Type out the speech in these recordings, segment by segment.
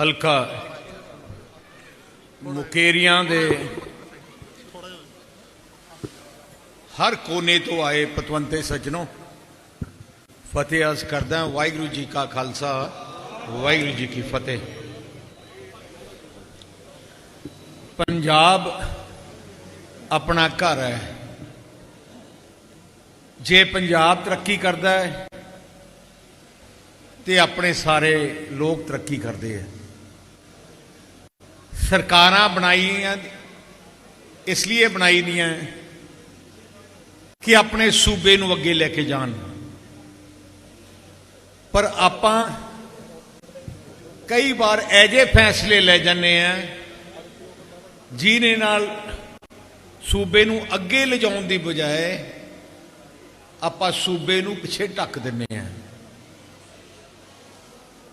ਹਲਕਾ ਮੁਕੇਰੀਆਂ ਦੇ ਹਰ ਕੋਨੇ ਤੋਂ ਆਏ ਪਤਵੰਤੇ ਸੱਜਣੋ, ਫਤਿਹ ਅਸ ਕਰਦਾ ਵਾਹਿਗੁਰੂ ਜੀ ਕਾ ਖਾਲਸਾ, ਵਾਹਿਗੁਰੂ ਜੀ ਕੀ ਫਤਿਹ। ਪੰਜਾਬ ਆਪਣਾ ਘਰ ਹੈ। ਜੇ ਪੰਜਾਬ ਤਰੱਕੀ ਕਰਦਾ ਹੈ, ਤੇ ਆਪਣੇ ਸਾਰੇ ਲੋਕ ਤਰੱਕੀ ਕਰਦੇ ਆ ਸਰਕਾਰਾਂ ਬਣਾਈਆਂ, ਇਸ ਲਈ ਬਣਾਈ ਦੀਆਂ ਕਿ ਆਪਣੇ ਸੂਬੇ ਨੂੰ ਅੱਗੇ ਲੈ ਕੇ ਜਾਣ। ਪਰ ਆਪਾਂ ਕਈ ਵਾਰ ਐਜੇ ਫੈਸਲੇ ਲੈ ਜਾਂਦੇ ਆ ਜਿਹਨੇ ਨਾਲ ਸੂਬੇ ਨੂੰ ਅੱਗੇ ਲਿਜਾਉਣ ਦੀ ਬਜਾਏ ਆਪਾਂ ਸੂਬੇ ਨੂੰ ਪਿੱਛੇ ਢੱਕ ਦਿੰਨੇ ਆ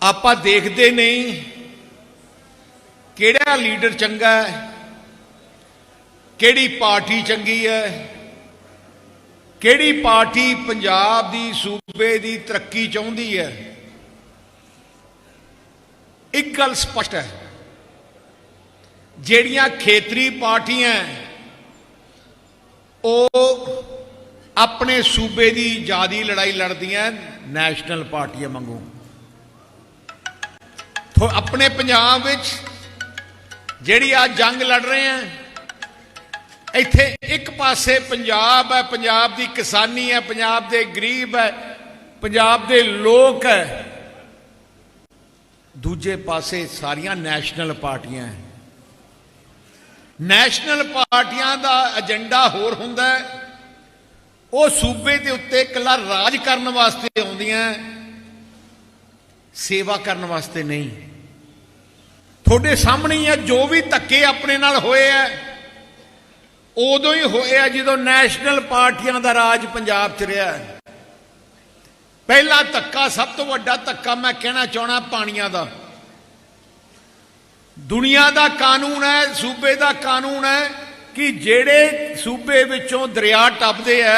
ਆਪਾਂ ਦੇਖਦੇ ਨਹੀਂ ਕਿਹੜਾ ਲੀਡਰ ਚੰਗਾ ਹੈ? ਕਿਹੜੀ ਪਾਰਟੀ ਚੰਗੀ ਹੈ? ਕਿਹੜੀ ਪਾਰਟੀ ਪੰਜਾਬ ਦੀ ਸੂਬੇ ਦੀ ਤਰੱਕੀ ਚਾਹੁੰਦੀ ਹੈ? ਇੱਕ ਗੱਲ ਸਪਸ਼ਟ ਹੈ। ਜਿਹੜੀਆਂ ਖੇਤਰੀ ਪਾਰਟੀਆਂ ਉਹ ਆਪਣੇ ਸੂਬੇ ਦੀ ਜਿਆਦੀ ਲੜਾਈ ਲੜਦੀਆਂ ਨੈਸ਼ਨਲ ਪਾਰਟੀਆਂ ਵਾਂਗੂ। ਆਪਣੇ ਪੰਜਾਬ ਵਿੱਚ ਜਿਹੜੀ ਆ ਜੰਗ ਲੜ ਰਹੇ ਆ, ਇੱਥੇ ਇੱਕ ਪਾਸੇ ਪੰਜਾਬ ਹੈ, ਪੰਜਾਬ ਦੀ ਕਿਸਾਨੀ ਹੈ, ਪੰਜਾਬ ਦੇ ਗਰੀਬ ਹੈ, ਪੰਜਾਬ ਦੇ ਲੋਕ ਹੈ। ਦੂਜੇ ਪਾਸੇ ਸਾਰੀਆਂ ਨੈਸ਼ਨਲ ਪਾਰਟੀਆਂ ਹੈ। ਨੈਸ਼ਨਲ ਪਾਰਟੀਆਂ ਦਾ ਏਜੰਡਾ ਹੋਰ ਹੁੰਦਾ ਹੈ। ਉਹ ਸੂਬੇ ਦੇ ਉੱਤੇ ਇਕੱਲਾ ਰਾਜ ਕਰਨ ਵਾਸਤੇ ਆਉਂਦੀਆਂ, ਸੇਵਾ ਕਰਨ ਵਾਸਤੇ ਨਹੀਂ। ਤੁਹਾਡੇ ਸਾਹਮਣੇ ਹੀ ਹੈ ਜੋ ਵੀ ਧੱਕੇ ਆਪਣੇ ਨਾਲ ਹੋਏ ਆ, ਉਦੋਂ ਹੀ ਹੋਏ ਆ ਜਦੋਂ ਨੈਸ਼ਨਲ ਪਾਰਟੀਆਂ ਦਾ ਰਾਜ ਪੰਜਾਬ 'ਚ ਰਿਹਾ। ਪਹਿਲਾ ਧੱਕਾ, ਸਭ ਤੋਂ ਵੱਡਾ ਧੱਕਾ ਮੈਂ ਕਹਿਣਾ ਚਾਹਣਾ ਪਾਣੀਆਂ ਦਾ। ਦੁਨੀਆ ਦਾ ਕਾਨੂੰਨ ਹੈ, ਸੂਬੇ ਦਾ ਕਾਨੂੰਨ ਹੈ ਕਿ ਜਿਹੜੇ ਸੂਬੇ ਵਿੱਚੋਂ ਦਰਿਆ ਟੱਪਦੇ ਆ,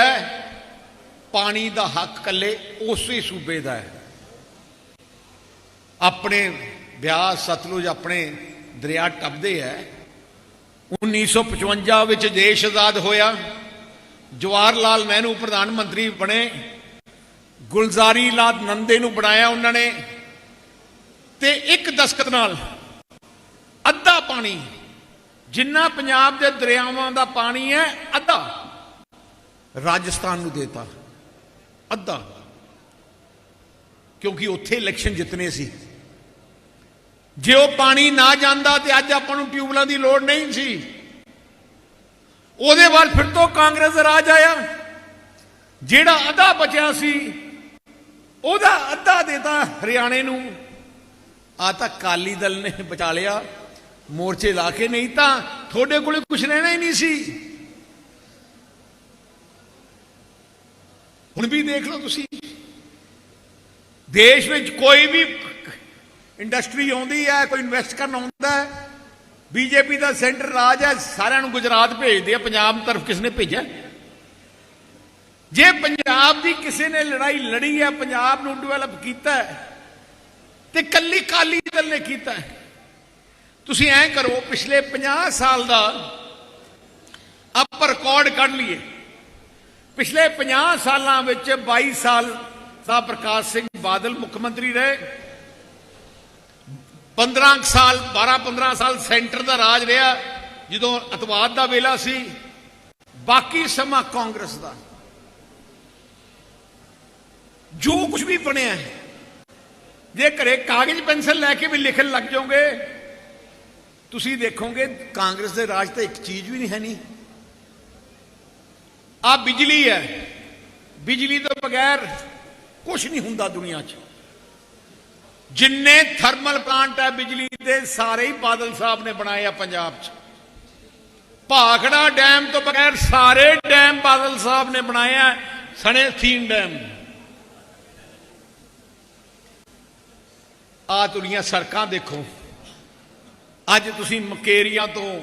ਪਾਣੀ ਦਾ ਹੱਕ ਕੱਲੇ ਉਸੇ ਸੂਬੇ ਦਾ ਹੈ। ਆਪਣੇ ਬਿਆਸ ਸਤਲੁਜ ਆਪਣੇ ਦਰਿਆ ਟੱਪਦੇ ਆ 1955 ਵਿੱਚ ਦੇਸ਼ ਆਜ਼ਾਦ ਹੋਇਆ। ਜਵਾਹਰ ਲਾਲ ਨਹਿਰੂ ਪ੍ਰਧਾਨ ਮੰਤਰੀ ਬਣੇ। ਗੁਲਜ਼ਾਰੀ ਲਾਲ ਨੰਦੇ ਨੂੰ ਬਣਾਇਆ ਉਹਨਾਂ ਨੇ। ਤੇ ਇੱਕ ਦਸਕਤ ਨਾਲ ਅੱਧਾ ਪਾਣੀ, ਜਿੰਨਾ ਪੰਜਾਬ ਦੇ ਦਰਿਆਵਾਂ ਦਾ ਪਾਣੀ ਹੈ, ਅੱਧਾ। ਰਾਜਸਥਾਨ ਨੂੰ ਦੇਤਾ। ਅੱਧਾ। ਕਿਉਂਕਿ ਉੱਥੇ ਇਲੈਕਸ਼ਨ ਜਿੱਤਨੇ ਸੀ। ਜੇ ਉਹ ਪਾਣੀ ਨਾ ਜਾਂਦਾ ਤੇ ਅੱਜ ਆਪਾਂ ਨੂੰ ਟਿਊਬਲਾਂ ਦੀ ਲੋੜ ਨਹੀਂ ਸੀ। ਉਹਦੇ ਬਾਅਦ ਫਿਰ ਤੋਂ ਕਾਂਗਰਸ ਦਾ ਰਾਜ ਆਇਆ। ਜਿਹੜਾ ਅੱਧਾ ਬਚਿਆ ਸੀ, ਉਹਦਾ ਅੱਧਾ ਦੇਤਾ ਹਰਿਆਣੇ ਨੂੰ। ਆ ਤਾਂ ਕਾਲੀ ਦਲ ਨੇ ਬਚਾ ਲਿਆ। ਮੋਰਚੇ ਲਾ ਕੇ ਨਹੀਂ ਤਾਂ ਤੁਹਾਡੇ ਕੋਲੇ ਕੁਝ ਰਹਿਣਾ ਹੀ ਨਹੀਂ ਸੀ। ਹੁਣ ਵੀ ਦੇਖ ਲਓ ਤੁਸੀਂ। ਦੇਸ਼ ਵਿੱਚ ਕੋਈ ਵੀ ਇੰਡਸਟਰੀ ਆਉਂਦੀ ਹੈ, ਕੋਈ ਇਨਵੈਸਟ ਕਰਨ ਆਉਂਦਾ ਹੈ। ਬੀਜੇਪੀ ਦਾ ਸੈਂਟਰ ਰਾਜ ਹੈ, ਸਾਰਿਆਂ ਨੂੰ ਗੁਜਰਾਤ ਭੇਜਦੇ ਆ, ਪੰਜਾਬ ਤਰਫ ਕਿਸ ਨੇ ਭੇਜਿਆ? ਜੇ ਪੰਜਾਬ ਦੀ ਕਿਸੇ ਨੇ ਲੜਾਈ ਲੜੀ ਹੈ, ਪੰਜਾਬ ਨੂੰ ਡਿਵੈਲਪ ਕੀਤਾ ਹੈ, ਤੇ ਕੱਲੀ ਕਾਲੀ ਦਲ ਨੇ ਕੀਤਾ ਤੁਸੀਂ ਐਂ ਕਰੋ, ਪਿਛਲੇ 50 ਸਾਲ ਦਾ ਆਪਾਂ ਰਿਕਾਰਡ ਕੱਢ ਲਈਏ। ਪਿਛਲੇ 50 ਸਾਲਾਂ ਵਿੱਚ 22 ਸਾਲ ਸਾਹਿਬ ਪ੍ਰਕਾਸ਼ ਸਿੰਘ ਬਾਦਲ ਮੁੱਖ ਮੰਤਰੀ ਰਹੇ। 15 ਕੁ ਸਾਲ 12 15 ਸਾਲ ਸੈਂਟਰ ਦਾ ਰਾਜ ਰਿਹਾ ਜਦੋਂ ਅਤਵਾਦ ਦਾ ਵੇਲਾ ਸੀ ਬਾਕੀ ਸਮਾਂ ਕਾਂਗਰਸ ਦਾ। ਜੋ ਕੁਝ ਵੀ ਬਣਿਆ ਹੈ, ਜੇ ਘਰੇ ਕਾਗਜ਼ ਪੈਨਸਲ ਲੈ ਕੇ ਵੀ ਲਿਖਣ ਲੱਗ ਜਾਓਗੇ ਤੁਸੀਂ ਦੇਖੋਗੇ ਕਾਂਗਰਸ ਦੇ ਰਾਜ ਤਾਂ ਇੱਕ ਚੀਜ਼ ਵੀ ਨਹੀਂ ਹੈ ਨਹੀਂ ਆ ਬਿਜਲੀ ਹੈ। ਬਿਜਲੀ ਤੋਂ ਬਗੈਰ ਕੁਝ ਨਹੀਂ ਹੁੰਦਾ ਦੁਨੀਆ 'ਚ। ਜਿੰਨੇ ਥਰਮਲ ਪਲਾਂਟ ਹੈ ਬਿਜਲੀ ਦੇ, ਸਾਰੇ ਹੀ ਬਾਦਲ ਸਾਹਿਬ ਨੇ ਬਣਾਏ ਆ ਪੰਜਾਬ 'ਚ। ਭਾਖੜਾ ਡੈਮ ਤੋਂ ਬਗੈਰ ਸਾਰੇ ਡੈਮ ਬਾਦਲ ਸਾਹਿਬ ਨੇ ਬਣਾਏ ਆ, ਸਣੇ ਥੀਨ ਡੈਮ। ਆ ਤੁਰੀਆਂ ਸੜਕਾਂ ਦੇਖੋ। ਅੱਜ ਤੁਸੀਂ ਮਕੇਰੀਆਂ ਤੋਂ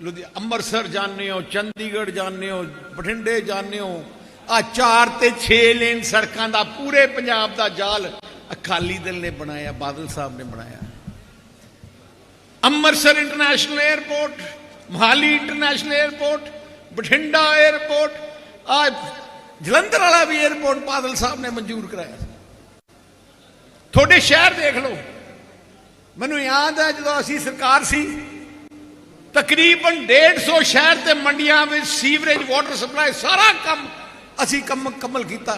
ਲੁਧਿਆ, ਅੰਮ੍ਰਿਤਸਰ ਜਾਂਦੇ ਹੋ, ਚੰਡੀਗੜ੍ਹ ਜਾਂਦੇ ਹੋ, ਬਠਿੰਡੇ ਜਾਂਦੇ ਹੋ ਆ 4 ਤੇ 6 ਲੇਨ ਸੜਕਾਂ ਦਾ, ਪੂਰੇ ਪੰਜਾਬ ਦਾ ਜਾਲ ਅਕਾਲੀ ਦਲ ਨੇ ਬਣਾਇਆ, ਬਾਦਲ ਸਾਹਿਬ ਨੇ ਬਣਾਇਆ। Amritsar international airport Mohali international airport Bathinda airport ਆ ਜਲੰਧਰ ਵਾਲਾ ਵੀ 에ਅਰਪੋਰਟ ਬਾਦਲ ਸਾਹਿਬ ਨੇ ਮਨਜ਼ੂਰ ਕਰਾਇਆ ਤੁਹਾਡੇ ਸ਼ਹਿਰ ਦੇਖ ਲਓ। ਮੈਨੂੰ ਯਾਦ ਹੈ ਜਦੋਂ ਅਸੀਂ ਸਰਕਾਰ ਸੀ, ਤਕਰੀਬਨ 150 ਸ਼ਹਿਰ ਤੇ ਮੰਡੀਆਂ ਵਿੱਚ ਸੀਵਰੇਜ, ਵਾਟਰ ਸਪਲਾਈ ਸਾਰਾ ਕੰਮ ਅਸੀਂ ਕੰਮ ਮੁਕੰਮਲ ਕੀਤਾ।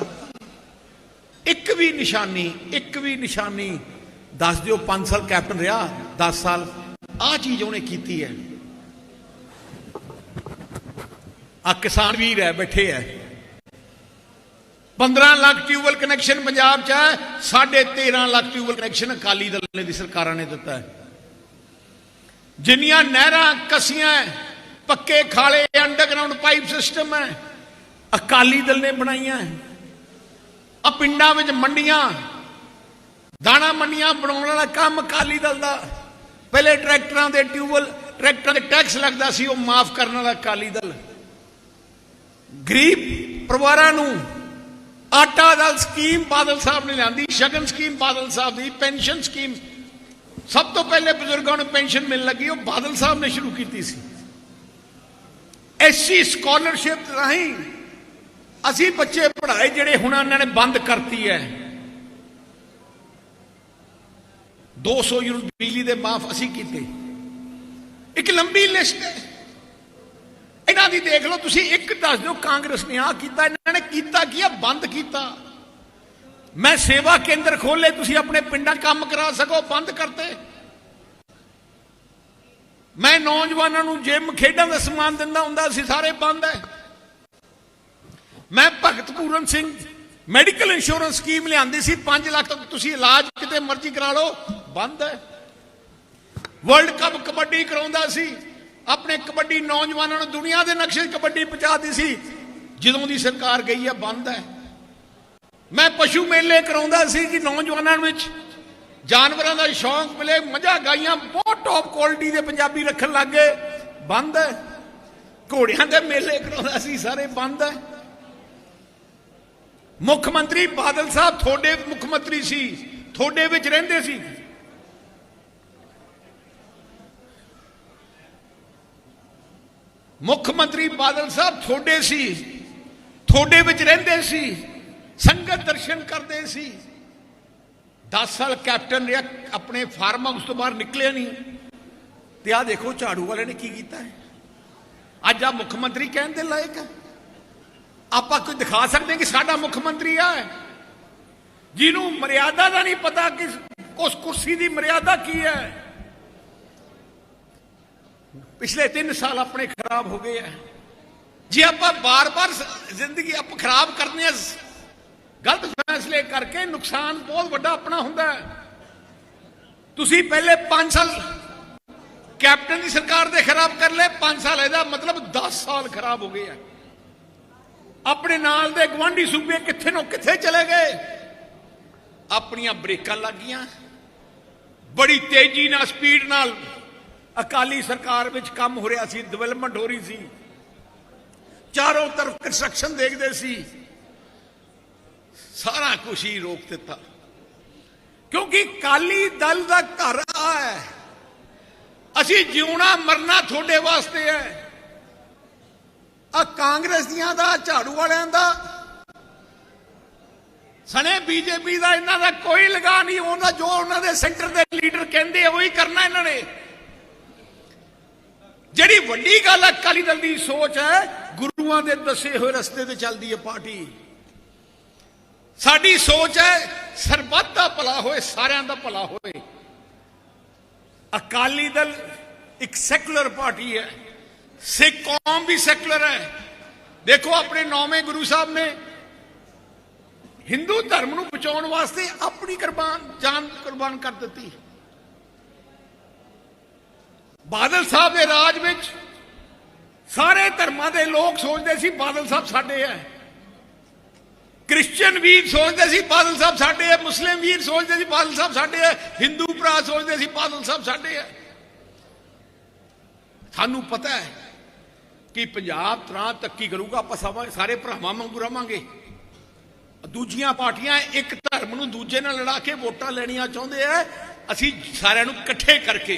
ਇੱਕ ਵੀ ਨਿਸ਼ਾਨੀ, ਇੱਕ ਵੀ ਨਿਸ਼ਾਨੀ। ਦੱਸ ਦਿਓ 5 ਸਾਲ ਕੈਪਟਨ ਰਿਹਾ 10 ਸਾਲ। ਆ ਚੀਜ਼ ਉਹਨੇ ਕੀਤੀ ਹੈ। ਆ ਕਿਸਾਨ ਵੀਰ ਹੈ, ਬੈਠੇ ਹੈ। 15 ਲੱਖ ਟਿਊਬਲ ਕਨੈਕਸ਼ਨ ਪੰਜਾਬ ਚ ਹੈ 13.5 ਲੱਖ ਟਿਊਬਲ ਕਨੈਕਸ਼ਨ ਅਕਾਲੀ ਦਲ ਨੇ, ਦੀ ਸਰਕਾਰਾਂ ਨੇ ਦਿੱਤਾ ਹੈ। ਜਿੰਨੀਆਂ ਨਹਿਰਾਂ ਕਸੀਆਂ ਪੱਕੇ, ਖਾਲੇ ਅੰਡਰਗਰਾਉਂਡ ਪਾਈਪ ਸਿਸਟਮ ਹੈ, ਅਕਾਲੀ ਦਲ ਨੇ ਬਣਾਈਆਂ ਆ ਪਿੰਡਾਂ ਵਿੱਚ ਮੰਡੀਆਂ, ਦਾਣਾ ਮੰਡੀਆਂ ਬਣਾਉਣ ਵਾਲਾ ਕੰਮ ਅਕਾਲੀ ਦਲ ਦਾ। ਪਹਿਲੇ ਟਰੈਕਟਰਾਂ ਦੇ ਟਿਊਬਲ ਟਰੈਕਟਰਾਂ ਦੇ ਟੈਕਸ ਲੱਗਦਾ ਸੀ, ਉਹ ਮਾਫ ਕਰਨ ਵਾਲਾ ਅਕਾਲੀ ਦਲ। ਗਰੀਬ ਪਰਿਵਾਰਾਂ ਨੂੰ ਆਟਾ ਦਾਲ ਸਕੀਮ ਬਾਦਲ ਸਾਹਿਬ ਨੇ ਲਿਆਂਦੀ, ਸ਼ਗਨ ਸਕੀਮ ਬਾਦਲ ਸਾਹਿਬ ਦੀ, ਪੈਨਸ਼ਨ ਸਕੀਮ। ਸਭ ਤੋਂ ਪਹਿਲੇ ਬਜ਼ੁਰਗਾਂ ਨੂੰ ਪੈਨਸ਼ਨ ਮਿਲਣ ਲੱਗੀ, ਉਹ ਬਾਦਲ ਸਾਹਿਬ ਨੇ ਸ਼ੁਰੂ ਕੀਤੀ ਸੀ। ਐਸਸੀ ਸਕਾਲਰਸ਼ਿਪ ਰਾਹੀਂ ਅਸੀਂ ਬੱਚੇ ਪੜ੍ਹਾਏ ਜਿਹੜੇ ਹੁਣ ਇਹਨਾਂ ਨੇ ਬੰਦ ਕਰਤੀ ਹੈ। 200 ਯੂਨਿਟ ਬਿਜਲੀ ਦੇ ਮਾਫ ਅਸੀਂ ਕੀਤੇ। ਇੱਕ ਲੰਬੀ ਲਿਸਟ ਹੈ। ਇਹਨਾਂ ਦੀ ਦੇਖ ਲਓ, ਤੁਸੀਂ ਇੱਕ ਦੱਸ ਦਿਓ, ਕਾਂਗਰਸ ਨੇ ਆ ਕੀਤਾ, ਇਹਨਾਂ ਨੇ ਕੀਤਾ ਕੀ ਆ? ਬੰਦ ਕੀਤਾ। ਮੈਂ ਸੇਵਾ ਕੇਂਦਰ ਖੋਲੇ ਤੁਸੀਂ ਆਪਣੇ ਪਿੰਡਾਂ 'ਚ ਕੰਮ ਕਰਾ ਸਕੋ, ਬੰਦ ਕਰਤੇ। ਮੈਂ ਨੌਜਵਾਨਾਂ ਨੂੰ ਜਿਮ ਖੇਡਾਂ ਦਾ ਸਮਾਨ ਦਿੰਦਾ ਹੁੰਦਾ ਸੀ ਸਾਰੇ ਬੰਦ ਹੈ। ਮੈਂ Bhagat Puran Singh medical insurance scheme ਲਿਆਂਦੀ ਸੀ 5 ਲੱਖ ਤੱਕ ਤੁਸੀਂ ਇਲਾਜ ਕਿਤੇ ਮਰਜ਼ੀ ਕਰਾ ਲਓ, ਬੰਦ ਹੈ। ਵਰਲਡ ਕੱਪ ਕਬੱਡੀ ਕਰਾਉਂਦਾ ਸੀ, ਆਪਣੇ ਕਬੱਡੀ ਨੌਜਵਾਨਾਂ ਨੂੰ ਦੁਨੀਆ ਦੇ ਨਕਸ਼ੇ ਕਬੱਡੀ ਪਹੁੰਚਾਦੀ ਸੀ, ਜਦੋਂ ਦੀ ਸਰਕਾਰ ਗਈ ਹੈ, ਬੰਦ ਹੈ। ਮੈਂ ਪਸ਼ੂ ਮੇਲੇ ਕਰਾਉਂਦਾ ਸੀ ਕਿ ਨੌਜਵਾਨਾਂ ਵਿੱਚ, ਜਾਨਵਰਾਂ ਦਾ ਸ਼ੌਂਕ ਮਿਲੇ ਮਜ਼ਾ ਗਾਈਆਂ, ਬਹੁਤ ਟੌਪ ਕੁਆਲਿਟੀ ਦੇ ਪੰਜਾਬੀ ਰੱਖਣ ਲੱਗੇ ਬੰਦ ਹੈ। ਘੋੜਿਆਂ ਦੇ ਮੇਲੇ ਕਰਾਉਂਦਾ ਸੀ, ਸਾਰੇ ਬੰਦ ਹੈ। ਮੁੱਖ ਮੰਤਰੀ ਬਾਦਲ ਸਾਹਿਬ ਤੁਹਾਡੇ ਮੁੱਖ ਮੰਤਰੀ ਸੀ, ਤੁਹਾਡੇ ਵਿੱਚ ਰਹਿੰਦੇ ਸੀ। ਮੁੱਖ ਮੰਤਰੀ ਬਾਦਲ ਸਾਹਿਬ ਤੁਹਾਡੇ ਸੀ, ਤੁਹਾਡੇ ਵਿੱਚ ਰਹਿੰਦੇ ਸੀ, ਸੰਗਤ ਦਰਸ਼ਨ ਕਰਦੇ ਸੀ। 10 ਸਾਲ ਕੈਪਟਨ ਰਿਹਾ, ਆਪਣੇ ਫਾਰਮ ਹਾਊਸ ਤੋਂ ਬਾਹਰ ਨਿਕਲਿਆ ਨਹੀਂ। ਤੇ ਆ ਦੇਖੋ ਝਾੜੂ ਵਾਲੇ ਨੇ ਕੀ ਕੀਤਾ ਹੈ। ਅੱਜ ਆ ਮੁੱਖ ਮੰਤਰੀ ਕਹਿਣ ਦੇ ਲਾਇਕ ਹੈ। ਆਪਾਂ ਕੋਈ ਦਿਖਾ ਸਕਦੇ ਕਿ ਸਾਡਾ ਮੁੱਖ ਮੰਤਰੀ ਆ? ਹੈ ਜਿਹਨੂੰ ਮਰਿਆਦਾ ਦਾ ਨਹੀਂ ਪਤਾ ਕਿ ਉਸ ਕੁਰਸੀ ਦੀ ਮਰਿਆਦਾ ਕੀ ਹੈ। ਪਿਛਲੇ 3 ਸਾਲ ਆਪਣੇ ਖਰਾਬ ਹੋ ਗਏ ਆ। ਜੇ ਆਪਾਂ ਬਾਰ-ਬਾਰ ਜ਼ਿੰਦਗੀ ਆਪ ਖਰਾਬ ਕਰਨੇ ਆ ਗਲਤ ਫੈਸਲੇ ਕਰਕੇ ਨੁਕਸਾਨ ਬਹੁਤ ਵੱਡਾ ਆਪਣਾ ਹੁੰਦਾ ਹੈ। ਤੁਸੀਂ ਪਹਿਲੇ 5 ਸਾਲ ਕੈਪਟਨ ਦੀ ਸਰਕਾਰ ਦੇ ਖਰਾਬ ਕਰ ਲਏ 5 ਸਾਲ ਇਹਦਾ ਮਤਲਬ 10 ਸਾਲ ਖਰਾਬ ਹੋ ਗਏ ਆ। ਆਪਣੇ ਨਾਲ ਦੇ ਗਵਾਂਢੀ ਸੂਬੇ ਕਿੱਥੇ ਨੂੰ ਕਿੱਥੇ ਚਲੇ ਗਏ? ਆਪਣੀਆਂ ਬ੍ਰੇਕਾਂ ਗਈਆਂ ਬੜੀ ਤੇਜ਼ੀ ਨਾਲ, ਸਪੀਡ ਨਾਲ ਅਕਾਲੀ ਸਰਕਾਰ ਵਿੱਚ ਕੰਮ ਹੋ ਰਿਹਾ ਸੀ ਡਿਵੈਲਪਮੈਂਟ ਹੋ ਰਹੀ ਸੀ। ਚਾਰੋਂ ਤਰਫ ਕੰਸਟਰਕਸ਼ਨ ਦੇਖਦੇ ਸੀ। ਸਾਰਾ ਕੁਝ ਹੀ ਰੋਕ ਦਿੱਤਾ। ਕਿਉਂਕਿ ਕਾਲੀ ਦਲ ਦਾ ਘਰ ਆ। ਹੈ ਅਸੀਂ ਜਿਉਣਾ ਮਰਨਾ ਤੁਹਾਡੇ ਵਾਸਤੇ ਹੈ। ਆ ਕਾਂਗਰਸ ਦੀਆਂ ਦਾ, ਝਾੜੂ ਵਾਲਿਆਂ ਦਾ। ਸਣੇ ਬੀਜੇਪੀ ਦਾ ਇਹਨਾਂ ਦਾ ਕੋਈ ਲਗਾ ਨਹੀਂ, ਉਹਨਾਂ ਜੋ ਉਹਨਾਂ ਦੇ ਸੈਂਟਰ ਦੇ ਲੀਡਰ ਕਹਿੰਦੇ ਉਹੀ ਕਰਨਾ ਇਹਨਾਂ ਨੇ। ਜਿਹੜੀ ਵੱਡੀ ਗੱਲ ਹੈ ਅਕਾਲੀ ਦਲ ਦੀ ਸੋਚ ਹੈ, ਗੁਰੂਆਂ ਦੇ ਦੱਸੇ ਹੋਏ ਰਸਤੇ ਤੇ ਚੱਲਦੀ ਹੈ ਪਾਰਟੀ। ਸਾਡੀ ਸੋਚ ਹੈ, ਸਰਬੱਤ ਦਾ ਭਲਾ ਹੋਏ, ਸਾਰਿਆਂ ਦਾ ਭਲਾ ਹੋਏ। ਅਕਾਲੀ ਦਲ ਇੱਕ ਸੈਕੂਲਰ ਪਾਰਟੀ ਹੈ। ਸਿੱਖ ਕੌਮ ਵੀ ਸੈਕੂਲਰ ਹੈ। ਦੇਖੋ ਆਪਣੇ ਨੌਵੇਂ ਗੁਰੂ ਸਾਹਿਬ ਨੇ ਹਿੰਦੂ ਧਰਮ ਨੂੰ ਬਚਾਉਣ ਵਾਸਤੇ ਆਪਣੀ ਕੁਰਬਾਨ, ਜਾਨ ਕੁਰਬਾਨ ਕਰ ਦਿੱਤੀ। ਬਾਦਲ ਸਾਹਿਬ ਦੇ ਰਾਜ ਵਿੱਚ ਸਾਰੇ ਧਰਮਾਂ ਦੇ ਲੋਕ ਸੋਚਦੇ ਸੀ ਬਾਦਲ ਸਾਹਿਬ ਸਾਡੇ ਹੈ। ਕ੍ਰਿਸਚੀਅਨ ਵੀਰ ਸੋਚਦੇ ਸੀ ਬਾਦਲ ਸਾਹਿਬ ਸਾਡੇ ਹੈ, ਮੁਸਲਿਮ ਵੀਰ ਸੋਚਦੇ ਸੀ ਬਾਦਲ ਸਾਹਿਬ ਸਾਡੇ ਹੈ, ਹਿੰਦੂ ਭਰਾ ਸੋਚਦੇ ਸੀ ਬਾਦਲ ਸਾਹਿਬ ਸਾਡੇ ਹੈ। ਸਾਨੂੰ ਪਤਾ ਹੈ ਕਿ ਪੰਜਾਬ ਤਰਾਂ ਤੱਕੀ ਕਰੂਗਾ, ਆਪਾਂ ਸਭ ਸਾਰੇ ਭਰਾਵਾਂ ਵਾਂਗੂ ਰਵਾਂਗੇ। ਦੂਜੀਆਂ ਪਾਰਟੀਆਂ ਇੱਕ ਧਰਮ ਨੂੰ ਦੂਜੇ ਨਾਲ ਲੜਾ ਕੇ ਵੋਟਾਂ ਲੈਣੀਆਂ ਚਾਹੁੰਦੇ ਆ ਅਸੀਂ ਸਾਰਿਆਂ ਨੂੰ ਇਕੱਠੇ ਕਰਕੇ।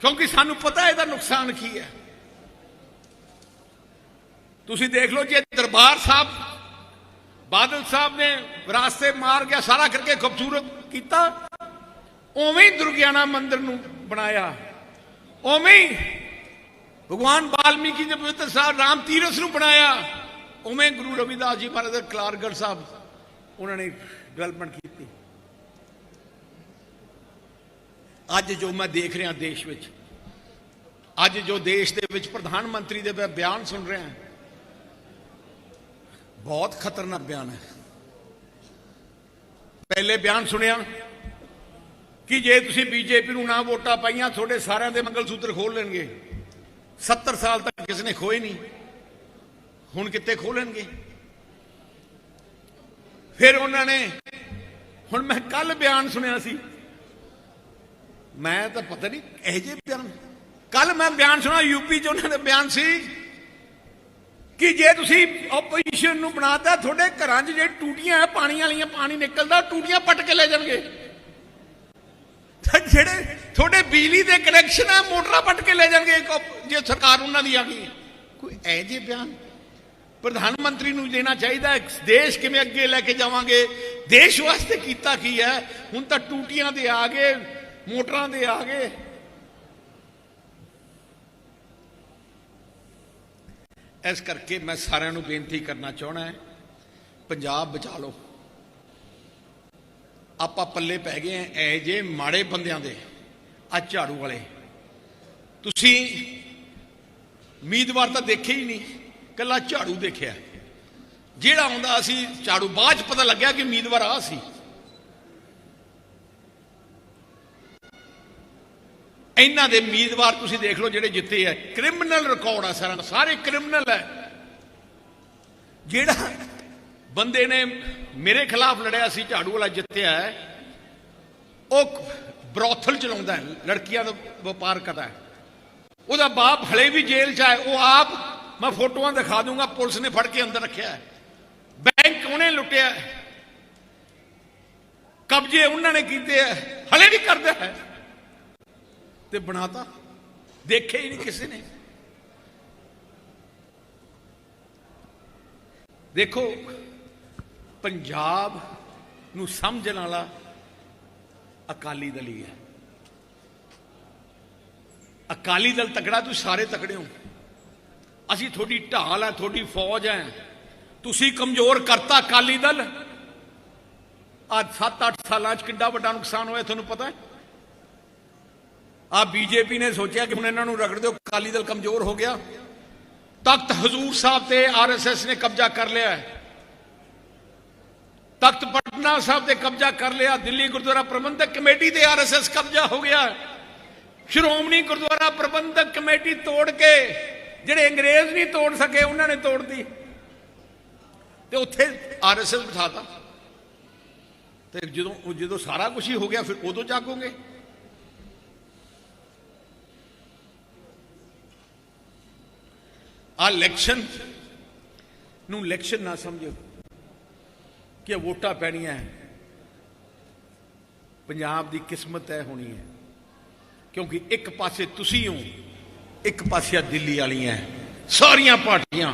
ਕਿਉਂਕਿ ਸਾਨੂੰ ਪਤਾ ਇਹਦਾ ਨੁਕਸਾਨ ਕੀ ਹੈ ਤੁਸੀਂ ਦੇਖ ਲਓ ਜੇ ਦਰਬਾਰ ਸਾਹਿਬ, ਬਾਦਲ ਸਾਹਿਬ ਨੇ ਰਾਸਤੇ ਮਾਰ ਗਿਆ, ਸਾਰਾ ਕਰਕੇ ਖੂਬਸੂਰਤ ਕੀਤਾ, ਉਵੇਂ ਹੀ ਦੁਰਗਿਆਨਾ ਮੰਦਿਰ ਨੂੰ ਬਣਾਇਆ। ਉਵੇਂ ਹੀ ਭਗਵਾਨ ਵਾਲਮੀਕੀ ਦੇ ਪਵਿੱਤਰ ਸਾਹਿਬ ਰਾਮ ਤੀਰਥ ਨੂੰ ਬਣਾਇਆ। ਉਵੇਂ ਗੁਰੂ ਰਵਿਦਾਸ ਜੀ ਮਹਾਰਾਜ ਕਲਾਰਗੜ ਸਾਹਿਬ, ਉਹਨਾਂ ਨੇ ਡਿਵੈਲਪਮੈਂਟ ਕੀਤੀ। ਅੱਜ ਜੋ ਮੈਂ ਦੇਖ ਰਿਹਾ ਦੇਸ਼ ਵਿੱਚ, ਅੱਜ ਜੋ ਦੇਸ਼ ਦੇ ਵਿੱਚ ਪ੍ਰਧਾਨ ਮੰਤਰੀ ਦੇ ਮੈਂ ਬਿਆਨ ਸੁਣ ਰਿਹਾ ਬਹੁਤ ਖਤਰਨਾਕ ਬਿਆਨ ਹੈ। ਪਹਿਲੇ ਬਿਆਨ ਸੁਣਿਆ, ਕਿ ਜੇ ਤੁਸੀਂ ਬੀਜੇਪੀ ਨੂੰ ਨਾ ਵੋਟਾਂ ਪਾਈਆਂ, ਤੁਹਾਡੇ ਸਾਰਿਆਂ ਦੇ ਮੰਗਲ ਸੂਤਰ ਖੋਲ ਲੈਣਗੇ। 70 ਸਾਲ ਤੱਕ ਕਿਸੇ ਨੇ ਖੋਏ ਨਹੀਂ। ਹੁਣ ਕਿੱਥੇ ਖੋਲਣਗੇ ਫਿਰ ਉਹਨਾਂ ਨੇ, ਹੁਣ ਮੈਂ ਕੱਲ ਬਿਆਨ ਸੁਣਿਆ ਸੀ। ਮੈਂ ਤਾਂ ਪਤਾ ਨਹੀਂ ਇਹ ਜੇ ਬਿਆਨ। ਕੱਲ ਮੈਂ ਬਿਆਨ ਸੁਣਾ ਯੂਪੀ ਚ ਉਹਨਾਂ ਦਾ ਬਿਆਨ ਸੀ ਕਿ ਜੇ ਤੁਸੀਂ ਆਪੋਜੀਸ਼ਨ ਨੂੰ ਬਣਾਤਾ, ਤੁਹਾਡੇ ਘਰਾਂ 'ਚ ਜੇ ਟੂਟੀਆਂ ਹੈ, ਪਾਣੀ ਵਾਲੀਆਂ, ਪਾਣੀ ਨਿਕਲਦਾ, ਟੂਟੀਆਂ ਪੱਟ ਕੇ ਲੈ ਜਾਣਗੇ। ਜਿਹੜੇ ਤੁਹਾਡੇ ਬਿਜਲੀ ਦੇ ਕਨੈਕਸ਼ਨ ਹੈ ਮੋਟਰਾਂ ਪੱਟ ਕੇ ਲੈ ਜਾਣਗੇ ਜੇ ਸਰਕਾਰ ਉਹਨਾਂ ਦੀ ਆ ਗਈ। ਕੋਈ ਐ ਜੇ ਬਿਆਨ? ਪ੍ਰਧਾਨ ਮੰਤਰੀ ਨੂੰ ਦੇਣਾ ਚਾਹੀਦਾ ਦੇਸ਼ ਕਿਵੇਂ ਅੱਗੇ ਲੈ ਕੇ ਜਾਵਾਂਗੇ? ਦੇਸ਼ ਵਾਸਤੇ ਕੀਤਾ ਕੀ ਹੈ? ਹੁਣ ਤਾਂ ਟੂਟੀਆਂ ਦੇ ਆ ਗਏ, ਮੋਟਰਾਂ ਦੇ ਆ ਗਏ। ਇਸ ਕਰਕੇ ਮੈਂ ਸਾਰਿਆਂ ਨੂੰ ਬੇਨਤੀ ਕਰਨਾ ਚਾਹਣਾ ਹੈ, ਪੰਜਾਬ ਬਚਾ ਲਓ। ਆਪਾਂ ਪੱਲੇ ਪੈ ਗਏ ਐ ਐ ਜੇ ਮਾੜੇ ਬੰਦਿਆਂ ਦੇ। ਆ ਝਾੜੂ ਵਾਲੇ। ਤੁਸੀਂ ਉਮੀਦਵਾਰ ਤਾਂ ਦੇਖੇ ਹੀ ਨਹੀਂ ਕੱਲਾ ਝਾੜੂ ਦੇਖਿਆ। ਜਿਹੜਾ ਆਉਂਦਾ ਸੀ ਝਾੜੂ, ਬਾਅਦ ਚ ਪਤਾ ਲੱਗਿਆ ਕਿ ਉਮੀਦਵਾਰ ਆ ਸੀ। ਇਹਨਾਂ ਦੇ ਉਮੀਦਵਾਰ ਤੁਸੀਂ ਦੇਖ ਲਓ ਜਿਹੜੇ ਜਿੱਤੇ ਆ। ਕ੍ਰਿਮੀਨਲ ਰਿਕਾਰਡ ਆ ਸਾਰਾ ਸਾਰੇ ਕ੍ਰਿਮੀਨਲ ਹੈ ਜਿਹੜਾ ਬੰਦੇ ਨੇ ਮੇਰੇ ਖਿਲਾਫ ਲੜਿਆ ਸੀ, ਝਾੜੂ ਵਾਲਾ ਜਿੱਤਿਆ, ਉਹ ਬਰੋਥਲ ਚਲਾਉਂਦਾ ਹੈ, ਲੜਕੀਆਂ ਦਾ ਵਪਾਰ ਕਰਦਾ ਹੈ। ਉਹਦਾ ਬਾਪ ਹਲੇ ਵੀ ਜੇਲ੍ਹ 'ਚ ਹੈ, ਉਹ ਆਪ, ਮੈਂ ਫੋਟੋਆਂ ਦਿਖਾ ਦੂੰਗਾ, ਪੁਲਿਸ ਨੇ ਫੜ ਕੇ ਅੰਦਰ ਰੱਖਿਆ ਹੈ। ਬੈਂਕ ਉਹਨੇ ਲੁੱਟਿਆ ਕਬਜ਼ੇ ਉਹਨਾਂ ਨੇ ਕੀਤੇ ਹੈ, ਹਲੇ ਵੀ ਕਰਦਾ ਹੈ। ਤੇ ਬਣਾਤਾ ਦੇਖੇ ਹੀ ਨਹੀਂ ਕਿਸੇ ਨੇ। ਦੇਖੋ, ਪੰਜਾਬ ਨੂੰ ਸਮਝਣ ਵਾਲਾ ਅਕਾਲੀ ਦਲ ਹੀ ਹੈ। ਅਕਾਲੀ ਦਲ ਤਕੜਾ, ਤੁਸੀਂ ਸਾਰੇ ਤਕੜੇ ਹੋ। ਅਸੀਂ ਤੁਹਾਡੀ ਢਾਲ ਹੈ, ਤੁਹਾਡੀ ਫੌਜ ਹੈ। ਤੁਸੀਂ ਕਮਜ਼ੋਰ ਕਰਤਾ ਅਕਾਲੀ ਦਲ। ਅੱਜ 7-8 ਸਾਲਾਂ 'ਚ ਕਿੰਨਾ ਵੱਡਾ ਨੁਕਸਾਨ ਹੋਇਆ, ਤੁਹਾਨੂੰ ਪਤਾ ਹੈ? ਆ ਬੀਜੇਪੀ ਨੇ ਸੋਚਿਆ ਕਿ ਹੁਣ ਇਹਨਾਂ ਨੂੰ ਰਗੜ ਦਿਓ, ਅਕਾਲੀ ਦਲ ਕਮਜ਼ੋਰ ਹੋ ਗਿਆ। ਤਖਤ ਹਜ਼ੂਰ ਸਾਹਿਬ ਤੇ ਆਰਐਸਐਸ ਨੇ ਕਬਜ਼ਾ ਕਰ ਲਿਆ ਹੈ। ਤਖਤ ਪਟਨਾ ਸਾਹਿਬ ਤੇ ਕਬਜ਼ਾ ਕਰ ਲਿਆ, ਦਿੱਲੀ ਗੁਰਦੁਆਰਾ ਪ੍ਰਬੰਧਕ ਕਮੇਟੀ ਤੇ ਆਰਐਸਐਸ ਕਬਜ਼ਾ ਹੋ ਗਿਆ। ਸ਼੍ਰੋਮਣੀ ਗੁਰਦੁਆਰਾ ਪ੍ਰਬੰਧਕ ਕਮੇਟੀ ਤੋੜ ਕੇ, ਜਿਹੜੇ ਅੰਗਰੇਜ਼ ਨਹੀਂ ਤੋੜ ਸਕੇ, ਉਹਨਾਂ ਨੇ ਤੋੜਦੀ ਤੇ ਉੱਥੇ ਆਰਐਸਐਸ ਬਿਠਾਤਾ। ਤੇ ਜਦੋਂ ਜਦੋਂ ਸਾਰਾ ਕੁਝ ਹੀ ਹੋ ਗਿਆ, ਫਿਰ ਉਦੋਂ ਜਾਗੋਗੇ। ਆ ਇਲੈਕਸ਼ਨ ਨੂੰ ਇਲੈਕਸ਼ਨ ਨਾ ਸਮਝੋ ਕਿ ਵੋਟਾਂ ਪੈਣੀਆਂ ਪੰਜਾਬ ਦੀ ਕਿਸਮਤ ਹੈ ਹੋਣੀ ਹੈ। ਕਿਉਂਕਿ ਇੱਕ ਪਾਸੇ ਤੁਸੀਂ ਹੋ, ਇੱਕ ਪਾਸੇ ਆ ਦਿੱਲੀ ਵਾਲੀਆਂ ਸਾਰੀਆਂ ਪਾਰਟੀਆਂ,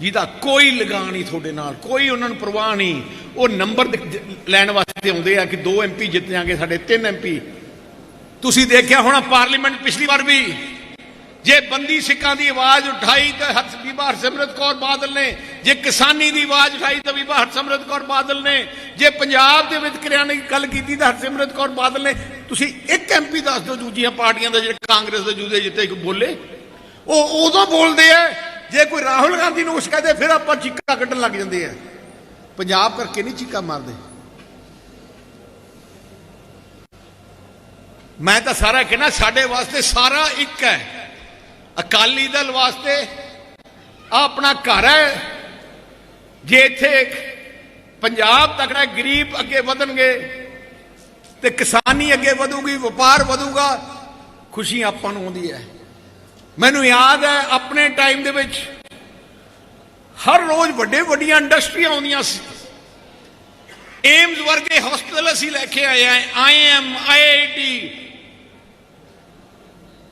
ਜਿਹਦਾ ਕੋਈ ਲਗਾਅ ਨਹੀਂ ਤੁਹਾਡੇ ਨਾਲ, ਕੋਈ ਉਹਨਾਂ ਨੂੰ ਪਰਵਾਹ ਨਹੀਂ। ਉਹ ਨੰਬਰ ਲੈਣ ਵਾਸਤੇ ਆਉਂਦੇ ਆ ਕਿ ਦੋ ਐਮਪੀ ਜਿੱਤ ਜਾਣਗੇ, ਸਾਡੇ ਤਿੰਨ ਐਮਪੀ ਤੁਸੀਂ ਦੇਖਿਆ ਹੋਣਾ ਪਾਰਲੀਮੈਂਟ ਪਿਛਲੀ ਵਾਰ ਵੀ ਜੇ ਬੰਦੀ ਸਿੱਖਾਂ ਦੀ ਆਵਾਜ਼ ਉਠਾਈ ਤਾਂ ਹਰਸ ਬੀਬਾ ਹਰਸਿਮਰਤ ਕੌਰ ਬਾਦਲ ਨੇ। ਜੇ ਕਿਸਾਨੀ ਦੀ ਆਵਾਜ਼ ਉਠਾਈ ਤਾਂ ਬੀਬਾ ਹਰਸਿਮਰਤ ਕੌਰ ਬਾਦਲ ਨੇ। ਜੇ ਪੰਜਾਬ ਦੇ ਵਿੱਚ ਕਰਿਆਨੇ ਦੀ ਗੱਲ ਕੀਤੀ ਤਾਂ ਹਰਸਿਮਰਤ ਕੌਰ ਬਾਦਲ ਨੇ। ਤੁਸੀਂ ਇੱਕ ਐਮਪੀ ਦੱਸ ਦਿਓ ਦੂਜੀਆਂ ਪਾਰਟੀਆਂ ਦਾ ਜਿਹੜੇ ਕਾਂਗਰਸ ਦੇ ਜੂਦੇ ਜਿੱਤੇ ਕੋਈ ਬੋਲੇ। ਉਹ ਉਦੋਂ ਬੋਲਦੇ ਆ, ਜੇ ਕੋਈ ਰਾਹੁਲ ਗਾਂਧੀ ਨੂੰ ਉਸ ਕਹਦੇ, ਫਿਰ ਆਪਾਂ ਚੀਕਾ ਕੱਢਣ ਲੱਗ ਜਾਂਦੇ ਆ। ਪੰਜਾਬ ਕਰਕੇ ਨਹੀਂ ਚੀਕਾ ਮਾਰਦੇ। ਮੈਂ ਤਾਂ ਸਾਰਾ ਕਹਿਣਾ ਸਾਡੇ ਵਾਸਤੇ ਸਾਰਾ ਇੱਕ ਹੈ। ਅਕਾਲੀ ਦਲ ਵਾਸਤੇ ਆਹ ਆਪਣਾ ਘਰ ਹੈ। ਜੇ ਇੱਥੇ ਪੰਜਾਬ ਤੱਕੜਾ ਗਰੀਬ ਅੱਗੇ ਵਧਣਗੇ ਤੇ ਕਿਸਾਨੀ ਅੱਗੇ ਵਧੂਗੀ, ਵਪਾਰ ਵਧੂਗਾ ਖੁਸ਼ੀ ਆਪਾਂ ਨੂੰ ਆਉਂਦੀ ਹੈ। ਮੈਨੂੰ ਯਾਦ ਹੈ ਆਪਣੇ ਟਾਈਮ ਦੇ ਵਿੱਚ ਹਰ ਰੋਜ਼ ਵੱਡੇ ਵੱਡੀਆਂ ਇੰਡਸਟਰੀਆਂ ਆਉਂਦੀਆਂ ਸੀ। ਏਮਸ ਵਰਗੇ ਹਸਪਤਾਲ ਅਸੀਂ ਲੈ ਕੇ ਆਏ ਆ ਆਈਐਮ ਆਈਆਈਟੀ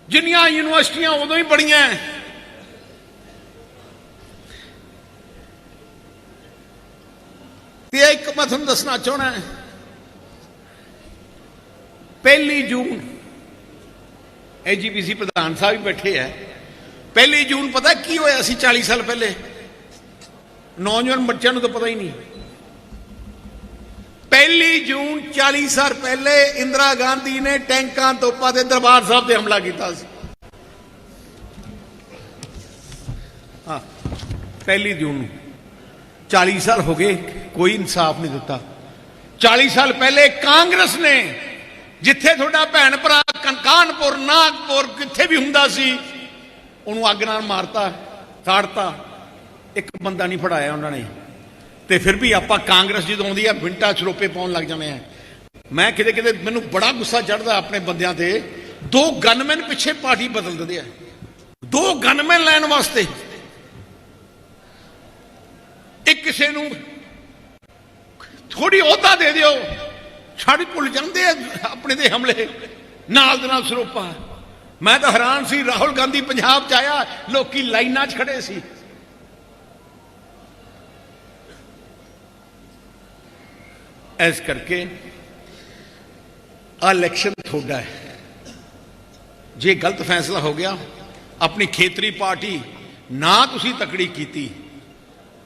ਜਿੰਨੀਆਂ ਯੂਨੀਵਰਸਿਟੀਆਂ ਉਦੋਂ ਹੀ ਬਣੀਆਂ ਤੇ ਇੱਕ ਮੈਂ ਤੁਹਾਨੂੰ ਦੱਸਣਾ ਚਾਹਣਾ ਪਹਿਲੀ ਜੂਨ ਐਜੀਪੀਸੀ ਪ੍ਰਧਾਨ ਸਾਹਿਬ ਵੀ ਬੈਠੇ ਆ ਪਹਿਲੀ ਜੂਨ ਪਤਾ ਕੀ ਹੋਇਆ ਸੀ 40 ਸਾਲ ਪਹਿਲੇ? ਨੌਜਵਾਨ ਬੱਚਿਆਂ ਨੂੰ ਤਾਂ ਪਤਾ ਹੀ ਨਹੀਂ। ਪਹਿਲੀ ਜੂਨ 40 ਸਾਲ ਪਹਿਲੇ ਇੰਦਰਾ ਗਾਂਧੀ ਨੇ ਟੈਂਕਾਂ ਤੋਪਾਂ ਤੇ ਦਰਬਾਰ ਸਾਹਿਬ ਤੇ ਹਮਲਾ ਕੀਤਾ ਸੀ। ਹਾਂ, ਪਹਿਲੀ ਜੂਨ ਨੂੰ। 40 ਸਾਲ ਹੋ ਗਏ, ਕੋਈ ਇਨਸਾਫ ਨਹੀਂ ਦਿੱਤਾ। 40 ਸਾਲ ਪਹਿਲੇ ਕਾਂਗਰਸ ਨੇ ਜਿੱਥੇ ਤੁਹਾਡਾ ਭੈਣ ਭਰਾ ਕੰਕਾਨਪੁਰ ਨਾਗਪੁਰ ਕਿੱਥੇ ਵੀ ਹੁੰਦਾ ਸੀ, ਉਹਨੂੰ ਅੱਗ ਨਾਲ ਮਾਰਤਾ, ਸਾੜਤਾ। ਇੱਕ ਬੰਦਾ ਨਹੀਂ ਫੜਾਇਆ ਉਹਨਾਂ ਨੇ। ਤੇ ਫਿਰ ਵੀ ਆਪਾਂ ਕਾਂਗਰਸ ਜਦੋਂ ਆਉਂਦੀ ਆ, ਮਿੰਟਾਂ ਸਰੋਪੇ ਪਾਉਣ ਲੱਗ ਜਾਂਦੇ ਆ। ਮੈਂ ਕਿਤੇ ਕਿਤੇ ਮੈਨੂੰ ਬੜਾ ਗੁੱਸਾ ਚੜਦਾ ਆਪਣੇ ਬੰਦਿਆਂ ਤੇ। ਦੋ ਗਨਮੈਨ ਪਿੱਛੇ ਪਾਰਟੀ ਬਦਲ ਦਿੰਦੇ ਆ। ਦੋ ਗਨਮੈਨ ਲੈਣ ਵਾਸਤੇ। ਇੱਕ ਕਿਸੇ ਨੂੰ ਥੋੜੀ ਅਹੁਦਾ ਦੇ ਦਿਓ। ਛੱਡ ਭੁੱਲ ਜਾਂਦੇ ਆ ਆਪਣੇ ਦੇ ਹਮਲੇ। ਨਾਲ ਦੇ ਨਾਲ ਸਰੋਪਾ। ਮੈਂ ਤਾਂ ਹੈਰਾਨ ਸੀ, ਰਾਹੁਲ ਗਾਂਧੀ ਪੰਜਾਬ ਚ ਆਇਆ, ਲੋਕੀ ਲਾਈਨਾਂ 'ਚ ਖੜੇ ਸੀ। ਇਸ ਕਰਕੇ ਆ ਇਲੈਕਸ਼ਨ ਤੁਹਾਡਾ ਹੈ। ਜੇ ਗਲਤ ਫੈਸਲਾ ਹੋ ਗਿਆ, ਆਪਣੀ ਖੇਤਰੀ ਪਾਰਟੀ ਨਾ ਤੁਸੀਂ ਤਕੜੀ ਕੀਤੀ,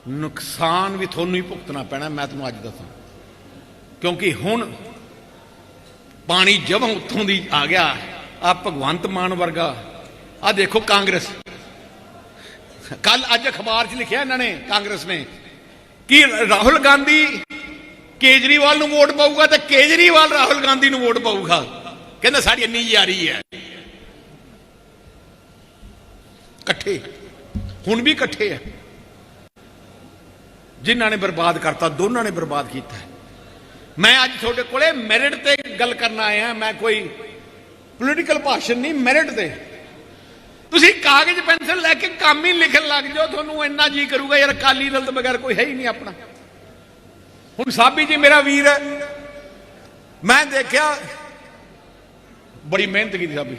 ਨੁਕਸਾਨ ਵੀ ਤੁਹਾਨੂੰ ਹੀ ਭੁਗਤਣਾ ਪੈਣਾ, ਮੈਂ ਤੁਹਾਨੂੰ ਅੱਜ ਦੱਸਾਂ। ਕਿਉਂਕਿ ਹੁਣ ਪਾਣੀ ਜਦੋਂ ਉੱਥੋਂ ਦੀ ਆ ਗਿਆ ਆ ਭਗਵੰਤ ਮਾਨ ਵਰਗਾ ਆ ਦੇਖੋ ਕਾਂਗਰਸ। ਕੱਲ ਅੱਜ ਅਖਬਾਰ 'ਚ ਲਿਖਿਆ ਇਹਨਾਂ ਨੇ ਕਾਂਗਰਸ ਨੇ ਕਿ ਰਾਹੁਲ ਗਾਂਧੀ ਕੇਜਰੀਵਾਲ ਨੂੰ ਵੋਟ ਪਾਊਗਾ ਤੇ ਕੇਜਰੀਵਾਲ ਰਾਹੁਲ ਗਾਂਧੀ ਨੂੰ ਵੋਟ ਪਾਊਗਾ। ਕਹਿੰਦਾ ਸਾਡੀ ਇੰਨੀ ਯਾਰੀ ਹੈ। ਇਕੱਠੇ। ਹੁਣ ਵੀ ਇਕੱਠੇ ਆ ਜਿਨ੍ਹਾਂ ਨੇ ਬਰਬਾਦ ਕਰਤਾ, ਦੋਨਾਂ ਨੇ ਬਰਬਾਦ ਕੀਤਾ ਮੈਂ ਅੱਜ ਤੁਹਾਡੇ ਕੋਲੇ ਮੈਰਿਟ ਤੇ ਗੱਲ ਕਰਨ ਆਇਆ ਮੈਂ ਕੋਈ ਪੋਲੀਟੀਕਲ ਭਾਸ਼ਣ ਨਹੀਂ ਮੈਰਿਟ ਤੇ। ਤੁਸੀਂ ਕਾਗਜ਼, ਪੈਨਸਲ ਲੈ ਕੇ ਕੰਮ ਹੀ ਲਿਖਣ ਲੱਗ ਜਾਓ। ਤੁਹਾਨੂੰ ਇੰਨਾ ਜੀ ਕਰੂਗਾ ਯਾਰ ਅਕਾਲੀ ਦਲ ਤੋਂ ਬਗੈਰ ਕੋਈ ਹੈ ਹੀ ਨਹੀਂ ਆਪਣਾ। ਹੁਣ ਸਾਬੀ ਜੀ ਮੇਰਾ ਵੀਰ ਹੈ। ਮੈਂ ਦੇਖਿਆ ਬੜੀ ਮਿਹਨਤ ਕੀਤੀ ਸਾਬੀ।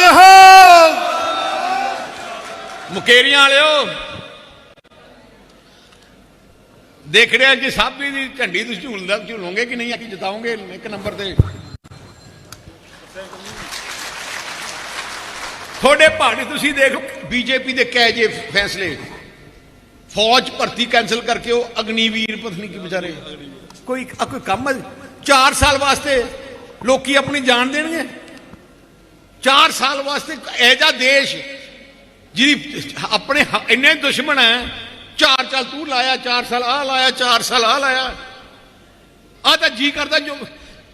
the hold! ਮੁਕੇਰੀਆਂ ਵਾਲਿਓ ਦੇਖ ਰਿਹਾ ਜੀ ਸਾਬੀ ਦੀ ਝੰਡੀ ਤੁਸੀਂ ਝੂਲਦਾ ਝੂਲੋਗੇ ਕਿ ਨਹੀਂ? ਆ ਕਿ ਜਿਤਾਓਗੇ ਇੱਕ ਨੰਬਰ ਤੇ। ਤੁਹਾਡੇ ਪਹਾੜੀ ਤੁਸੀਂ ਦੇਖੋ ਬੀਜੇਪੀ ਦੇ ਕਹਿ ਜੇ ਫੈਸਲੇ। ਫੌਜ ਭਰਤੀ ਕੈਨਸਲ ਕਰਕੇ ਉਹ ਅਗਨੀਵੀਰ ਪਤਨੀ ਕੀ ਵਿਚਾਰੇ? ਕੋਈ ਆ ਕੋਈ ਕੰਮ 4 ਸਾਲ ਵਾਸਤੇ ਲੋਕੀ ਆਪਣੀ ਜਾਨ ਦੇਣਗੇ? 4 ਸਾਲ ਵਾਸਤੇ ਐਜਾ ਦੇਸ਼ ਜਿਹਦੀ ਆਪਣੇ ਇੰਨੇ ਦੁਸ਼ਮਣ ਹੈ, ਚਾਰ ਸਾਲ ਤੂੰ ਲਾਇਆ 4 ਸਾਲ ਆ ਲਾਇਆ 4 ਸਾਲ ਆ ਲਾਇਆ। ਆ ਤਾਂ ਜੀ ਕਰਦਾ ਜੋ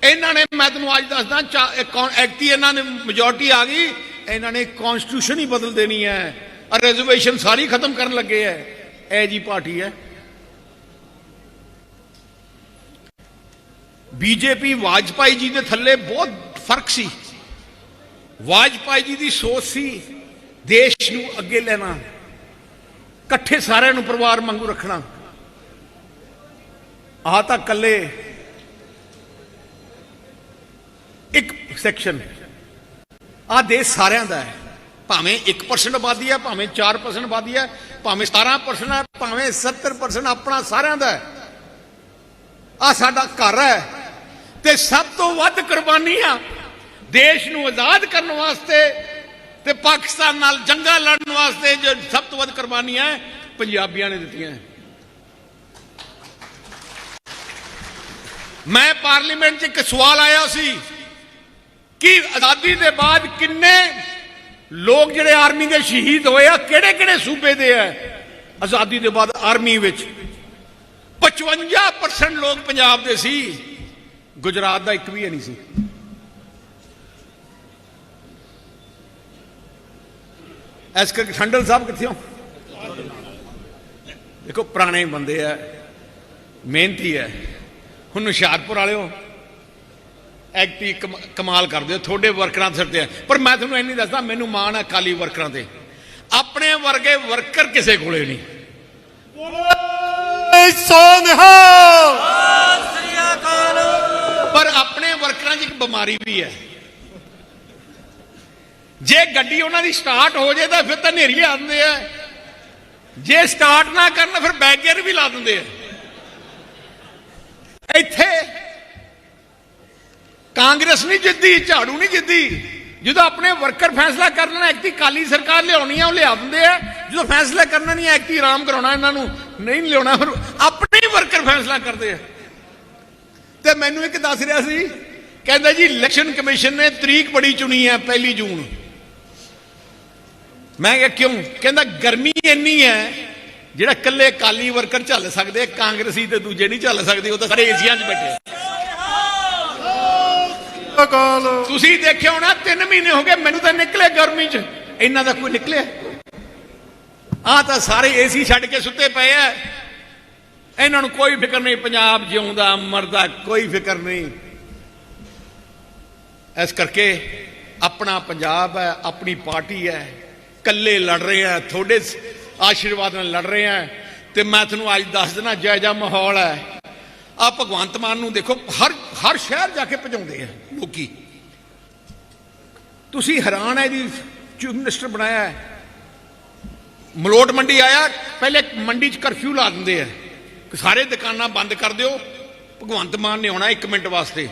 ਇਹਨਾਂ ਨੇ ਮੈਂ ਤੈਨੂੰ ਅੱਜ ਦੱਸਦਾ, ਚਾ- ਐਕਟੀ ਇਹਨਾਂ ਨੇ ਮੈਜੋਰਟੀ ਆ ਗਈ, ਇਹਨਾਂ ਨੇ ਕਨਸਟੀਟਿਊਸ਼ਨ ਹੀ ਬਦਲ ਦੇਣੀ ਹੈ। ਆ ਰਿਜ਼ਰਵੇਸ਼ਨ ਸਾਰੀ ਖਤਮ ਕਰਨ ਲੱਗੇ ਹੈ। ਇਹ ਜੀ ਪਾਰਟੀ ਹੈ। ਬੀਜੇਪੀ ਵਾਜਪਾਈ ਜੀ ਦੇ ਥੱਲੇ ਬਹੁਤ ਫ਼ਰਕ ਸੀ। ਵਾਜਪਾਈ ਜੀ ਦੀ ਸੋਚ ਸੀ, ਦੇਸ਼ ਨੂੰ ਅੱਗੇ ਲੈਣਾ, ਇਕੱਠੇ ਸਾਰਿਆਂ ਨੂੰ ਪਰਿਵਾਰ ਵਾਂਗੂ ਰੱਖਣਾ। ਆਹ ਤਾਂ ਕੱਲੇ ਇੱਕ ਸੈਕਸ਼ਨ ਆ ਦੇਸ਼ ਸਾਰਿਆਂ ਦਾ ਹੈ। ਭਾਵੇਂ 1% ਆਬਾਦੀ ਹੈ, ਭਾਵੇਂ 4% ਆਬਾਦੀ ਹੈ ਭਾਵੇਂ 17% ਹੈ ਭਾਵੇਂ 70% ਆਪਣਾ ਸਾਰਿਆਂ ਦਾ ਹੈ। ਆ ਸਾਡਾ ਘਰ ਹੈ। ਤੇ ਸਭ ਤੋਂ ਵੱਧ ਕੁਰਬਾਨੀਆਂ ਦੇਸ਼ ਨੂੰ ਆਜ਼ਾਦ ਕਰਨ ਵਾਸਤੇ ਤੇ ਪਾਕਿਸਤਾਨ ਨਾਲ ਜੰਗਾਂ ਲੜਨ ਵਾਸਤੇ ਜੋ ਸਭ ਤੋਂ ਵੱਧ ਕੁਰਬਾਨੀਆਂ ਪੰਜਾਬੀਆਂ ਨੇ ਦਿੱਤੀਆਂ। ਮੈਂ ਪਾਰਲੀਮੈਂਟ 'ਚ ਇੱਕ ਸਵਾਲ ਆਇਆ ਸੀ ਕਿ ਆਜ਼ਾਦੀ ਦੇ ਬਾਅਦ ਕਿੰਨੇ ਲੋਕ ਜਿਹੜੇ ਆਰਮੀ ਦੇ ਸ਼ਹੀਦ ਹੋਏ ਆ, ਕਿਹੜੇ ਕਿਹੜੇ ਸੂਬੇ ਦੇ ਆ? ਆਜ਼ਾਦੀ ਦੇ ਬਾਅਦ ਆਰਮੀ ਵਿੱਚ 55% ਲੋਕ ਪੰਜਾਬ ਦੇ ਸੀ। ਗੁਜਰਾਤ ਦਾ ਇੱਕ ਵੀ ਨਹੀਂ ਸੀ। ਐਸ ਕਰਕੇ ਠੰਡਲ ਸਾਹਿਬ ਕਿੱਥੇ ਹੋ? ਦੇਖੋ, ਪੁਰਾਣੇ ਬੰਦੇ ਆ, ਮਿਹਨਤੀ ਹੈ ਹੁਣ ਹੁਸ਼ਿਆਰਪੁਰ ਵਾਲਿਓ ਐਕਟੀ ਕਮਾਲ ਕਰਦੇ ਹੋ ਤੁਹਾਡੇ ਵਰਕਰਾਂ ਦੇ ਸਿਰ ਤੇ। ਪਰ ਮੈਂ ਤੁਹਾਨੂੰ ਇੰਨੀ ਦੱਸਦਾ ਮੈਨੂੰ ਮਾਣ ਹੈ ਕਾਲੀ ਵਰਕਰਾਂ ਤੇ। ਆਪਣੇ ਵਰਗੇ ਵਰਕਰ ਕਿਸੇ ਕੋਲੇ ਨਹੀਂ। the hold! ਪਰ ਆਪਣੇ ਵਰਕਰਾਂ 'ਚ ਇੱਕ ਬਿਮਾਰੀ ਵੀ ਹੈ। ਜੇ ਗੱਡੀ ਉਹਨਾਂ ਦੀ ਸਟਾਰਟ ਹੋ ਜੇ ਤਾਂ ਫਿਰ ਤਾਂ ਨੇਰੀ ਆਉਂਦੇ ਆ। ਜੇ ਸਟਾਰਟ ਨਾ ਕਰਨ ਫਿਰ ਬੈਕ ਗੇਅਰ ਵੀ ਲਾ ਦਿੰਦੇ ਆ। ਇੱਥੇ ਕਾਂਗਰਸ ਨਹੀਂ ਜਿੱਦੀ ਝਾੜੂ ਨਹੀਂ ਜਿੱਦੀ ਜਦੋਂ ਆਪਣੇ ਵਰਕਰ ਫੈਸਲਾ ਕਰਨਾ ਐਕਟੀ ਕਾਲੀ ਸਰਕਾਰ ਲਿਆਉਣੀ ਆ, ਉਹ ਲਿਆ ਆ। ਜਦੋਂ ਫੈਸਲਾ ਕਰਨਾ ਨਹੀਂ ਐਕਟੀ ਆਰਾਮ ਕਰਾਉਣਾ ਇਹਨਾਂ ਨੂੰ, ਨਹੀਂ ਲਿਆਉਣਾ, ਫਿਰ ਆਪਣੇ ਵਰਕਰ ਫੈਸਲਾ ਕਰਦੇ ਆ। ਤੇ ਮੈਨੂੰ ਇੱਕ ਦੱਸ ਰਿਹਾ ਸੀ, ਕਹਿੰਦਾ ਜੀ, ਇਲੈਕਸ਼ਨ ਕਮਿਸ਼ਨ ਨੇ ਤਰੀਕ ਬੜੀ ਚੁਣੀ ਹੈ ਪਹਿਲੀ ਜੂਨ। ਮੈਂ ਕਿਹਾ, ਕਿਉਂ? ਕਹਿੰਦਾ, ਗਰਮੀ ਇੰਨੀ ਹੈ ਜਿਹੜਾ ਇਕੱਲੇ ਕਾਲੀ ਵਰਕਰ ਝੱਲ ਸਕਦੇ ਕਾਂਗਰਸੀ ਤੇ ਦੂਜੇ ਨਹੀਂ ਝੱਲ ਸਕਦੇ, ਉਹ ਤਾਂ ਸਾਰੇ ਏਸੀਆਂ 'ਚ ਬੈਠੇ ਅਕਾਲ। ਤੁਸੀਂ ਦੇਖਿਆ ਹੋਣਾ 3 ਮਹੀਨੇ ਹੋ ਗਏ, ਮੈਨੂੰ ਤਾਂ ਨਿਕਲੇ ਗਰਮੀ 'ਚ। ਇਹਨਾਂ ਦਾ ਕੋਈ ਨਿਕਲਿਆ। ਆ ਤਾਂ ਸਾਰੇ ਏਸੀ ਛੱਡ ਕੇ ਸੁੱਤੇ ਪਏ ਆ। ਇਹਨਾਂ ਨੂੰ ਕੋਈ ਫਿਕਰ ਨਹੀਂ, ਪੰਜਾਬ ਜਿਉਂਦਾ, ਮਰਦਾ, ਕੋਈ ਫਿਕਰ ਨਹੀਂ। ਇਸ ਕਰਕੇ ਆਪਣਾ ਪੰਜਾਬ ਹੈ, ਆਪਣੀ ਪਾਰਟੀ ਹੈ। ਕੱਲੇ ਲੜ ਰਹੇ ਆ, ਤੁਹਾਡੇ ਆਸ਼ੀਰਵਾਦ ਨਾਲ ਲੜ ਰਹੇ ਆ। ਤੇ ਮੈਂ ਤੁਹਾਨੂੰ ਅੱਜ ਦੱਸ ਦੇਣਾ ਜਾਇਜਾ ਮਾਹੌਲ ਹੈ। ਆ ਭਗਵੰਤ ਮਾਨ ਨੂੰ ਦੇਖੋ, ਹਰ ਹਰ ਸ਼ਹਿਰ ਜਾ ਕੇ ਭਜਾਉਂਦੇ ਆ ਲੋਕੀ। ਤੁਸੀਂ ਹੈਰਾਨ ਹੈ ਜੀ ਚੀਫ ਮਿਨਿਸਟਰ ਬਣਾਇਆ ਹੈ। ਮਲੋਟ ਮੰਡੀ ਆਇਆ, ਪਹਿਲੇ ਮੰਡੀ 'ਚ ਕਰਫਿਊ ਲਾ ਦਿੰਦੇ ਆ। ਕਿ ਸਾਰੇ ਦੁਕਾਨਾਂ ਬੰਦ ਕਰ ਦਿਓ। ਭਗਵੰਤ ਮਾਨ ਨੇ ਆਉਣਾ 1 ਮਿੰਟ ਵਾਸਤੇ।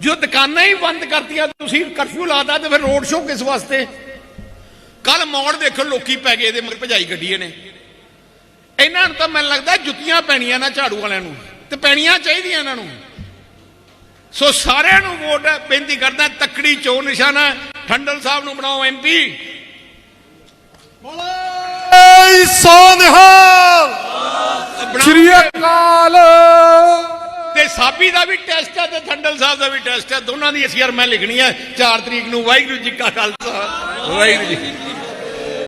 ਜੋ ਦੁਕਾਨਾਂ ਹੀ ਬੰਦ ਕਰਤੀਆਂ, ਤੁਸੀਂ ਕਰਫਿਊ ਲਾਦਾ ਤੇ ਫਿਰ ਰੋਡ ਸ਼ੋਅ ਕਿਸ ਵਾਸਤੇ? ਕੱਲ ਮੋੜ ਦੇਖੋ ਲੋਕੀ ਪੈ ਗਏ ਇਹਦੇ ਮਗਰ, ਭਜਾਈ ਗੱਡੀ ਨੇ। ਇਹਨਾਂ ਨੂੰ ਤਾਂ ਮੈਨੂੰ ਲੱਗਦਾ ਜੁੱਤੀਆਂ ਪੈਣੀਆਂ ਨਾ ਝਾੜੂ ਵਾਲਿਆਂ ਨੂੰ। ਤੇ ਪੈਣੀਆਂ ਚਾਹੀਦੀਆਂ ਇਹਨਾਂ ਨੂੰ। ਸੋ ਸਾਰਿਆਂ ਨੂੰ ਵੋਟ ਬੇਨਤੀ ਕਰਦਾ ਤੱਕੜੀ ਚੋਣ ਨਿਸ਼ਾਨਾ ਠੰਡਲ ਸਾਹਿਬ ਨੂੰ ਬਣਾਓ ਐਮਪੀ ਏ ਸੋਨਹਾਲ। ਸ੍ਰੀ ਅਕਾਲ। ਤੇ ਸਾਬੀ ਦਾ ਵੀ ਟੈਸਟ ਹੈ ਤੇ ਠੰਡਲ ਸਾਹਿਬ ਦਾ ਵੀ ਟੈਸਟ ਹੈ। ਦੋਨਾਂ ਦੀ ਅਸੀਂ ਯਾਰ ਮੈਂ ਲਿਖਣੀ ਹੈ। 4 ਤਰੀਕ ਨੂੰ ਵਾਹਿਗੁਰੂ ਜੀ ਕਾ ਖਾਲਸਾ। ਵਾਹਿਗੁਰੂ ਜੀ।